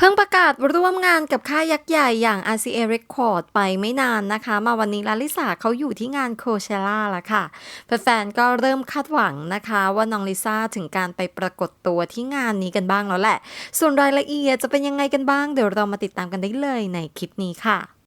เพิ่งประกาศร่วมงานกับค่ายยักษ์ใหญ่อย่าง RCA Record ไปไม่นานนะคะ มาวันนี้ลาลิสาเขาอยู่ที่งานโคเชล่าแล้วค่ะแฟนๆก็เริ่มคาดหวังนะคะ ว่าน้องลิซ่าถึงการไปปรากฏตัวที่งานนี้กันบ้างแล้วแหละ ส่วนรายละเอียดจะเป็นยังไงกันบ้าง เดี๋ยวเรามาติดตามกันได้เลยในคลิปนี้ค่ะ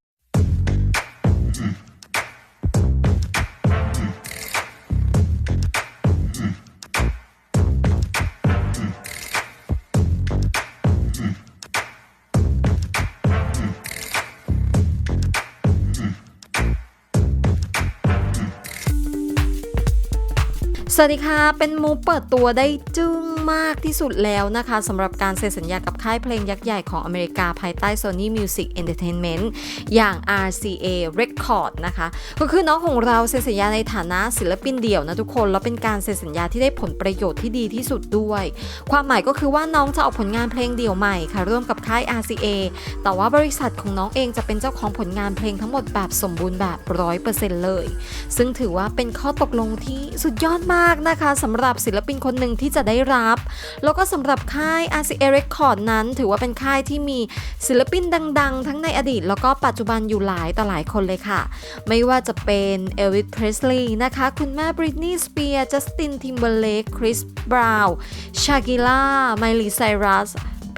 สวัสดีค่ะ เป็นมูเปิดตัวได้จึ้งมากที่สุดแล้วนะคะสำหรับการเซ็นสัญญากับ ค่ายเพลงยักษ์ใหญ่ของอเมริกาภายใต้ Sony Music Entertainment อย่าง RCA Record นะคะ ก็คือน้องของเราเซ็นสัญญาในฐานะศิลปินเดี่ยวนะทุกคน แล้วเป็นการเซ็นสัญญาที่ได้ผลประโยชน์ที่ดีที่สุดด้วย ความหมายก็คือว่าน้องจะออกผลงานเพลงเดี่ยวใหม่ค่ะร่วมกับค่าย RCA แต่ว่าบริษัทของน้องเองจะเป็นเจ้าของผลงานเพลงทั้งหมดแบบสมบูรณ์แบบ100%เลย ซึ่งถือว่าเป็นข้อตกลงที่สุดยอดมากนะคะสำหรับศิลปินคนหนึ่งที่จะได้รับ แล้วก็สำหรับค่าย RCA Record นั้นถือว่าเป็นค่ายที่มีศิลปินดัง ๆ ทั้งในอดีต แล้วก็ปัจจุบันอยู่หลายต่อหลายคนเลยค่ะ ไม่ว่าจะเป็นเอลวิสเพรสลีย์นะคะ คุณแม่บริตนีย์สเปียร์จัสตินทิมเบเลกคริสบราวน์ชากิล่าไมลีไซรัส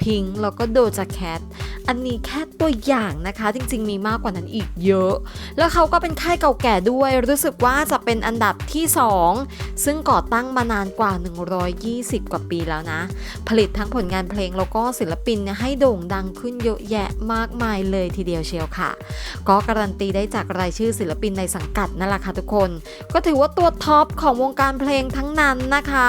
พิงแล้วก็โดจาแคทอันนี้แค่ตัวอย่างนะคะ จริงๆมีมากกว่านั้นอีกเยอะ แล้วเขาก็เป็นค่ายเก่าแก่ด้วย รู้สึกว่าจะเป็นอันดับที่ 2 ซึ่งก่อตั้งมานานกว่า 120 กว่าปีแล้วนะ ผลิตทั้งผลงานเพลงแล้วก็ศิลปินให้โด่งดังขึ้นเยอะแยะมากมายเลยทีเดียวเชียวค่ะ ก็การันตีได้จากรายชื่อศิลปินในสังกัดนั่นแหละค่ะทุกคน ก็ถือว่าตัวท็อปของวงการเพลงทั้งนั้นนะคะ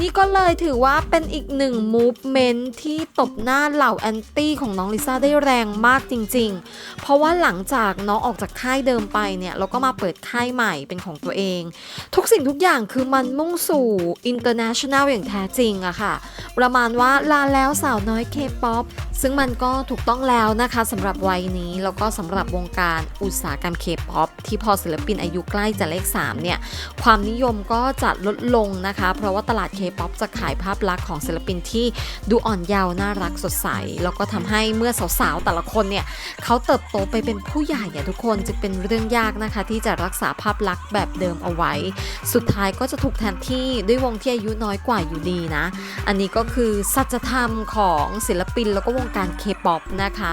นี่ก็เลยถือว่าเป็นอีกหนึ่งมูฟเมนต์ที่ตบหน้าเหล่าแอนตี้ของน้องลิซ่าได้แรงมากจริง ๆ เพราะว่าหลังจากน้องออกจากค่ายเดิมไปเนี่ยแล้วก็มาเปิดค่ายใหม่เป็นของตัวเอง ทุกสิ่งทุกอย่างคือมันมุ่งสู่ international อย่างแท้จริงอะค่ะ ประมาณว่าลาแล้วสาวน้อยเคป๊อปซึ่งมันก็ถูกต้องแล้วนะคะสำหรับวัยนี้แล้วก็สำหรับวงการอุตสาหกรรมเคป๊อปที่พอศิลปินอายุใกล้จะเลข3เนี่ยความนิยมก็จะลดลงนะคะ เพราะว่าตลาดเคป๊อปจะขายภาพลักษณ์ของศิลปินที่ดูอ่อนเยาว์น่ารักสดใส แล้วก็ทำให้เมื่อสาวๆ แต่ละคนเนี่ยเขาเติบโตไปเป็นผู้ใหญ่อะทุกคนจึงเป็นเรื่องยากนะคะ ที่จะรักษาภาพลักษณ์แบบเดิมเอาไว้ สุดท้ายก็จะถูกแทนที่ด้วยวงที่อายุน้อยกว่าอยู่ดีนะ อันนี้ก็คือสัจธรรมของศิลปินแล้วก็วงการเคป๊อปนะคะ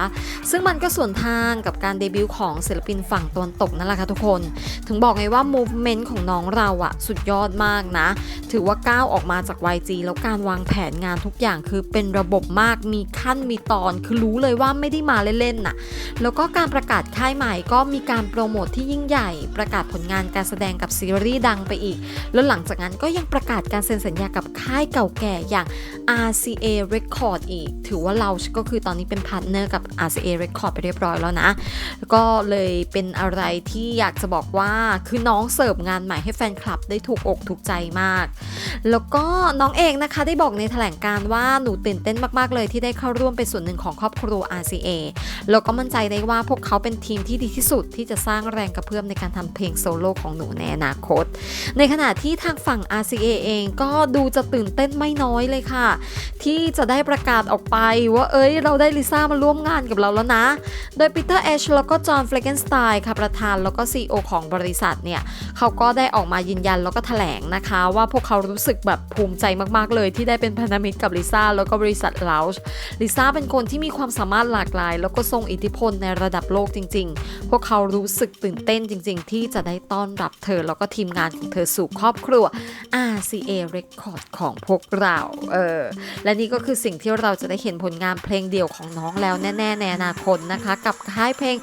ซึ่งมันก็ส่วนทางกับการเดบิวต์ของศิลปินฝั่งตะวันตกนั่นแหละค่ะทุกคน ถึงบอกไงว่า movement ของน้องเราอะสุดยอดมากนะ ถือว่าก้าวออกมาจาก YG แล้วการวางแผนงานทุกอย่างคือเป็นระบบมากมีขั้นมีตอนคือรู้เลยว่าไม่ได้มาเล่นๆน่ะแล้วก็การประกาศค่ายใหม่ก็มีการโปรโมทที่ยิ่งใหญ่ ประกาศผลงานการแสดงกับซีรีส์ดังไปอีก แล้วหลังจากนั้นก็ยังประกาศการเซ็นสัญญากับค่ายเก่าแก่อย่าง RCA Record อีก ถือว่าเราก็คือตอนนี้เป็นพาร์ทเนอร์กับ RCA Record ไปเรียบร้อยแล้วนะก็เลยเป็นอะไรที่อยากจะบอกว่าคือน้องเสิร์ฟงานใหม่ให้แฟนคลับได้ถูกอกถูกใจมาก แล้วก็น้องเองนะคะได้บอกในแถลงการว่าหนูตื่นเต้นมากๆเลยที่ได้เข้าร่วมเป็นส่วนหนึ่งของครอบครัว RCA แล้วก็มั่นใจได้ว่าพวกเขาเป็นทีมที่ดีที่สุดที่จะสร้างแรงกระเพื่อมในการทำเพลงโซโล่ของหนูในอนาคต ในขณะที่ทางฝั่ง RCA เองก็ดูจะตื่นเต้นไม่น้อยเลยค่ะ ที่จะได้ประกาศออกไปว่าเอ้ยเราได้ลิซ่ามาร่วมงานกับเราแล้วนะ โดยปีเตอร์เอชแล้วก็จอห์นเฟลเกนสไตน์ค่ะประธานแล้วก็ CEO ของบริษัทเนี่ยเขาก็ได้ออกมายืนยันแล้วก็แถลงนะคะ ว่าพวกเขารู้สึกแบบภูมิใจมากๆเลยที่ได้เป็นพันธมิตรกับลิซ่าแล้วก็บริษัทเลาวช์ลิซ่าเป็นคนที่มีความสามารถหลากหลาย แล้วก็ทรงอิทธิพลในระดับโลกจริง ๆ พวกเขารู้สึกตื่นเต้นจริง ๆ ที่จะได้ต้อนรับเธอแล้วก็ทีมงานของเธอสู่ครอบครัว RCA Record ของพวกเราเออและนี่ก็คือสิ่งที่เราจะได้เห็นผลงานเพลงเดี่ยวของน้องแล้วแน่ๆในอนาคตนะคะ กับค่ายเพลง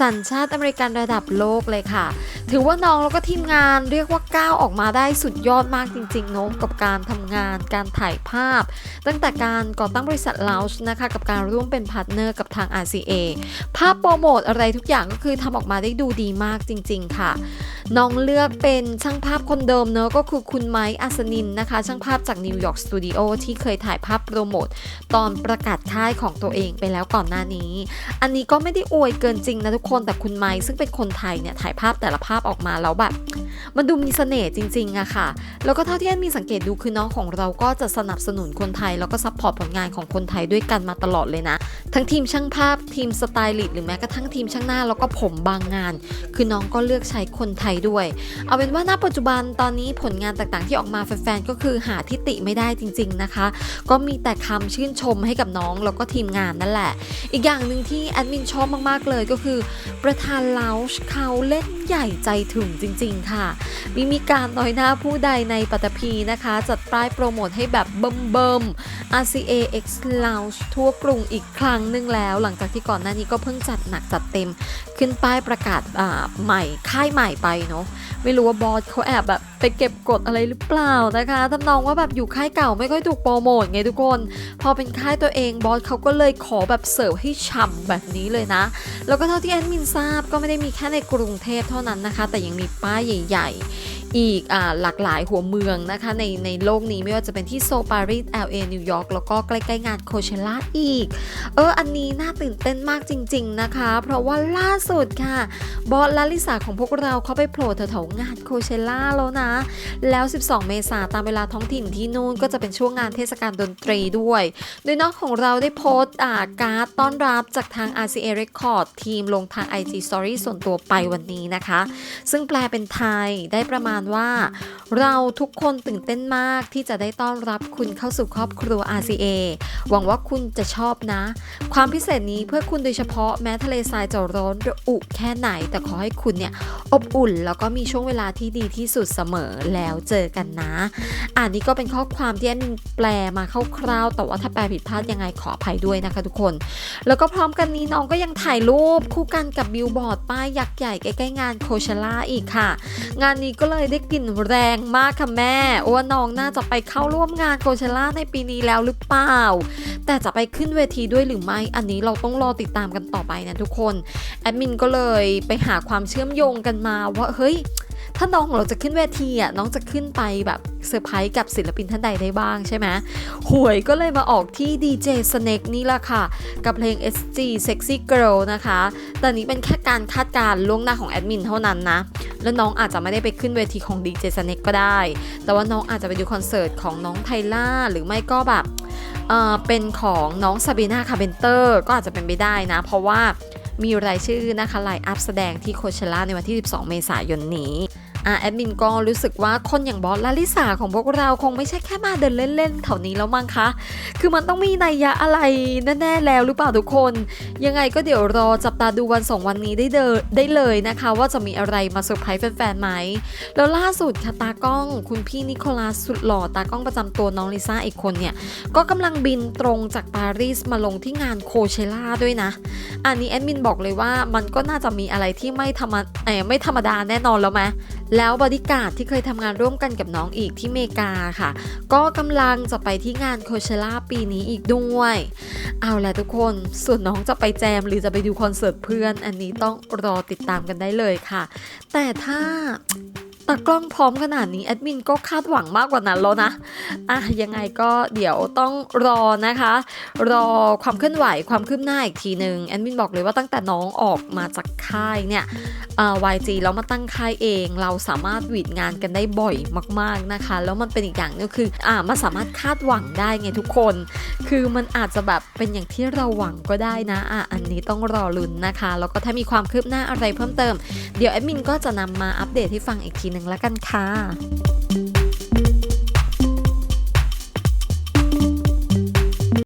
สัญชาติอเมริกันระดับโลกเลยค่ะ ถือว่าน้องแล้วก็ทีมงานเรียกว่าก้าวออกมาได้สุดยอดมากจริงๆเนอะกับการทำงาน การถ่ายภาพ ตั้งแต่การก่อตั้งบริษัทลาวช์นะคะกับการร่วมเป็นพาร์ทเนอร์กับทาง RCA ภาพโปรโมทอะไรทุกอย่างก็คือทำออกมาได้ดูดีมากจริง ๆ ค่ะ น้องเลือกเป็นช่างภาพคนเดิมเนอะก็คือคุณไมค์อัศนินนะคะ ช่างภาพจากนิวยอร์กสตูดิโอที่เคยถ่ายภาพโปรโมทตอนประกาศค่ายของตัวเองไปแล้วก่อนหน้านี้ อันนี้ก็ไม่ได้อวยเกินจริงนะทุกคนแต่คุณไมค์ซึ่งเป็นคนไทยเนี่ยถ่ายภาพแต่ละภาพออกมาแล้วแบบ มันดูมีเสน่ห์จริงๆอะค่ะ แล้วก็เท่าที่แอนมีสังเกตดูคือน้องของเราก็จะสนับสนุนคนไทย แล้วก็ซัพพอร์ตผลงานของคนไทยด้วยกันมาตลอดเลยนะ ทั้งทีมช่างภาพทีมสไตลิสต์หรือแม้กระทั่งทีมช่างหน้า แล้วก็ผมบางงาน คือน้องก็เลือกใช้คนไทยด้วย เอาเป็นว่าณปัจจุบันตอนนี้ผลงานต่างๆ ที่ออกมาแฟนๆก็คือหาทิติไม่ได้จริง ๆนะคะ ก็มีแต่คำชื่นชมให้กับน้องแล้วก็ทีมงานนั่นแหละ อีกอย่างหนึ่งที่แอดมินชอบมากๆเลยก็คือ ประธานลาวช์เขาเล่นใหญ่ใจถึงจริง ๆ ค่ะมีมีการน้อยหน้าผู้ใดในปัตภีนะคะ จัดป้ายโปรโมทให้แบบเบิ่มๆ RCA X Lounge ทั่วกรุงอีกครั้งหนึ่งแล้ว หลังจากที่ก่อนหน้านี้ก็เพิ่งจัดหนักจัดเต็ม ขึ้นป้ายประกาศใหม่ค่ายใหม่ไปเนาะไม่รู้ว่าบอสเขาแอบแบบ ไปเก็บกดอะไรหรือเปล่านะคะทำนองว่าแบบอยู่ค่ายเก่าไม่ค่อยถูกโปรโมทไงทุกคน พอเป็นค่ายตัวเองบอสเขาก็เลยขอแบบเสิร์ฟให้ฉ่าแบบนี้เลยนะ แล้วก็เท่าที่แอดมินทราบก็ไม่ได้มีแค่ในกรุงเทพเท่านั้นนะคะ แต่ยังมีป้ายใหญ่ ๆ อีกอหลากหลายหัวเมืองนะคะในในโลกนี้ไม่ว่าจะเป็นที่โซปารีส LA นิวยอร์กแล้วก็ใกล้ๆงานโคเชล่าอีก เออ อันนี้น่าตื่นเต้นมากจริง ๆนะคะ เพราะว่าล่าสุดค่ะ บอสลาลิสาของพวกเราเขาไปโผล่แถวๆงานโคเชล่าแล้วนะ แล้ว 12 เมษาตามเวลาท้องถิ่นที่นู่นก็จะเป็นช่วงงานเทศกาลดนตรีด้วย โดยนอกของเราได้โพสต์อ่าการ์ดต้อนรับจากทาง RCA Record ทีมลงทาง IG Story ส่วนตัวไปวันนี้นะคะ ซึ่งแปลเป็นไทยได้ประมาณว่า เราทุกคนตื่นเต้นมากที่จะได้ต้อนรับคุณเข้าสู่ครอบครัว RCA หวังว่าคุณจะชอบนะ ความพิเศษนี้เพื่อคุณโดยเฉพาะแม้ทะเลทรายจะร้อนระอุแค่ไหน แต่ขอให้คุณเนี่ยอบอุ่น แล้วก็มีช่วงเวลาที่ดีที่สุดเสมอแล้วเจอกันนะ อ่านนี้ก็เป็นข้อความที่แอนมินแปลมาคร่าวๆแต่ว่าถ้าแปลผิดพลาดยังไงขออภัยด้วยนะคะทุกคน แล้วก็พร้อมกันนี้น้องก็ยังถ่ายรูปคู่กันกับบิลบอร์ดป้ายยักษ์ใหญ่ใกล้ๆงานโคเชล่าอีกค่ะ งานนี้ก็เลยได้กลิ่นแรงมากค่ะแม่ว่าน้องน่าจะไปเข้าร่วมงานโคเชล่าในปีนี้แล้วหรือเปล่า แต่จะไปขึ้นเวทีด้วยหรือไม่ อันนี้เราต้องรอติดตามกันต่อไปนะทุกคน แอดมินก็เลยไปหาความเชื่อมโยงกันมาว่าเฮ้ยถ้าน้องของเราจะขึ้นเวทีอะน้องจะขึ้นไปแบบเซอร์ไพรส์กับศิลปินท่านใดได้บ้างใช่ไหมหวยก็เลยมาออกที่ DJ Snake นี่แหละค่ะ กับเพลง SG Sexy Girl นะคะ แต่นี้เป็นแค่การคาดการล่วงหน้าของแอดมินเท่านั้นนะ แล้วน้องอาจจะไม่ได้ไปขึ้นเวทีของดีเจสเน็กก็ได้ แต่ว่าน้องอาจจะไปดูคอนเสิร์ตของน้องไทล่า หรือไม่ก็แบบเออเป็นของน้องซาบีนาคาเบนเตอร์ก็อาจจะเป็นไปได้นะ เพราะว่ามีรายชื่อนะคะไลน์อัพแสดงที่โคเชล่าในวันที่ 12 เมษายนนี้ อะแอดมินก็รู้สึกว่าคนอย่างบอสลาลิสาของพวกเราคงไม่ใช่แค่มาเดินเล่นๆแถวนี้แล้วมั้งคะ คือมันต้องมีนัยยะอะไรแน่ๆแล้วหรือเปล่าทุกคน ยังไงก็เดี๋ยวรอจับตาดูวันสองวันนี้ได้เดอได้เลยนะคะ ว่าจะมีอะไรมาเซอร์ไพรส์แฟนๆไหม แล้วล่าสุดค่ะตากล้องคุณพี่นิโคลัสสุดหล่อตากล้องประจำตัวน้องลิซ่าอีกคนเนี่ยก็กำลังบินตรงจากปารีสมาลงที่งานโคเชล่าด้วยนะ อันนี้แอดมินบอกเลยว่ามันก็น่าจะมีอะไรที่ไม่ธรรมไม่ธรรมดาแน่นอนแล้วไหมแล้วบอดี้การ์ดที่เคยทำงานร่วมกันกับน้องอีกที่เมกาค่ะ ก็กำลังจะไปที่งานโคเชล่าปีนี้อีกด้วย เอาละทุกคนส่วนน้องจะไปแจมหรือจะไปดูคอนเสิร์ตเพื่อน อันนี้ต้องรอติดตามกันได้เลยค่ะ แต่ถ้า ตากล้องพร้อมขนาดนี้แอดมินก็คาดหวังมากกว่านั้นแล้วนะ อะยังไงก็เดี๋ยวต้องรอนะคะ รอความเคลื่อนไหวความคืบหน้าอีกทีหนึ่งแอดมินบอกเลยว่าตั้งแต่น้องออกมาจากค่ายเนี่ยเอ่อ YG แล้วมาตั้งค่ายเอง เราสามารถวีดงานกันได้บ่อยมาก ๆนะคะ แล้วมันเป็นอีกอย่างหนึงคืออ่ามันสามารถคาดหวังได้ไงทุกคน คือมันอาจจะแบบเป็นอย่างที่เราหวังก็ได้นะอะอันนี้ต้องรอลุ้นนะคะ แล้วก็ถ้ามีความคืบหน้าอะไรเพิ่มเติม เดี๋ยวแอดมินก็จะนำมาอัปเดตให้ฟังอีกทีหนึ่งแล้วกันค่ะ